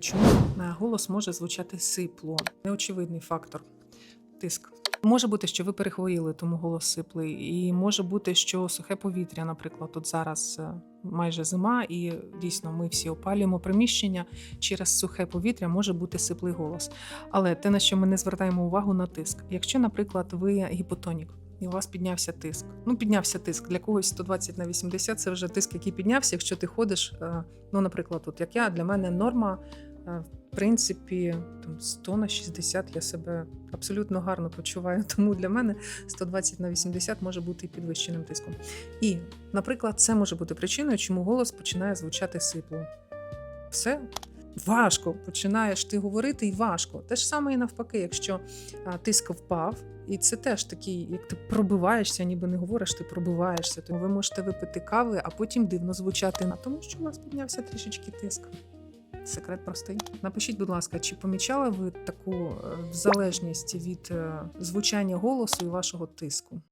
Чому голос може звучати сипло? Неочевидний фактор тиск. Може бути, що ви перехворіли, тому голос сиплий, і може бути, що сухе повітря, наприклад, тут зараз е, майже зима, і дійсно ми всі опалюємо приміщення. Через сухе повітря може бути сиплий голос. Але те, на що ми не звертаємо увагу на тиск. Якщо, наприклад, ви гіпотонік. І у вас піднявся тиск. Ну, піднявся тиск. Для когось 120 на 80 це вже тиск, який піднявся. Якщо ти ходиш, е, ну, наприклад, от як я, для мене норма В принципі, там 100 на 60 я себе абсолютно гарно почуваю. Тому для мене 120 на 80 може бути підвищеним тиском. І, наприклад, це може бути причиною, чому голос починає звучати сипло. Все важко починаєш ти говорити і важко. Те ж саме і навпаки, якщо тиск впав, і це теж такий, як ти пробиваєшся, ніби не говориш, ти пробиваєшся. Тому ви можете випити кави, а потім дивно звучати на тому, що у вас піднявся трішечки тиск. Секрет простий. Напишіть, будь ласка, чи помічали ви таку е, залежність від е, звучання голосу і вашого тиску?